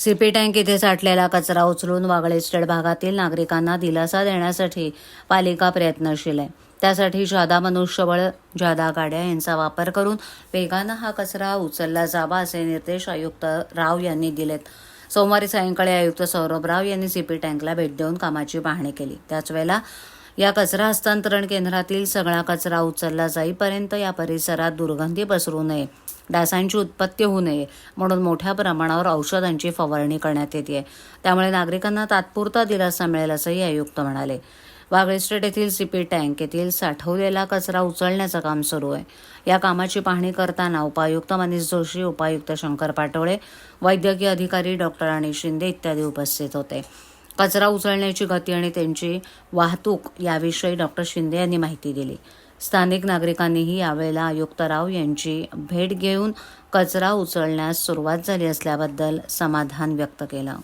CP tank इथे साठलेला कचरा उचलून वागळे स्टेट भागातील नागरिकांना दिलासा देण्यासाठी पालिका प्रयत्नशील आहे. त्यासाठी जादा मनुष्यबळ जादा गाड्या यांचा वापर करून वेगानं हा कचरा उचलला जावा असे निर्देश आयुक्त राव यांनी दिलेत. सोमवारी सायंकाळी आयुक्त सौरभ राव यांनी सीपी टँकला भेट देऊन कामाची पाहणी केली. त्याच वेळेला या कचरा हस्तांतरण केंद्रातील सगळा कचरा उचलला जाईपर्यंत या परिसरात दुर्गंधी पसरू नये डासांची उत्पत्ती होऊ नये म्हणून मोठ्या प्रमाणावर औषधांची फवारणी करण्यात येते. त्यामुळे नागरिकांना तात्पुरता दिलासा मिळेल असंही आयुक्त म्हणाले. वागळे स्टेट येथील सीपी टँक येथील साठवलेला कचरा उचलण्याचं काम सुरू आहे. या कामाची पाहणी करताना उपायुक्त मनीष जोशी उपायुक्त शंकर पाटोळे वैद्यकीय अधिकारी डॉक्टर आणि शिंदे इत्यादी उपस्थित होते. कचरा उचलण्याची गती आणि त्यांची वाहतूक याविषयी डॉक्टर शिंदे यांनी माहिती दिली. स्थानिक नागरिकांनीही यावेळेला आयुक्त राव यांची भेट घेऊन कचरा उचलण्यास सुरुवात झाली असल्याबद्दल समाधान व्यक्त केलं.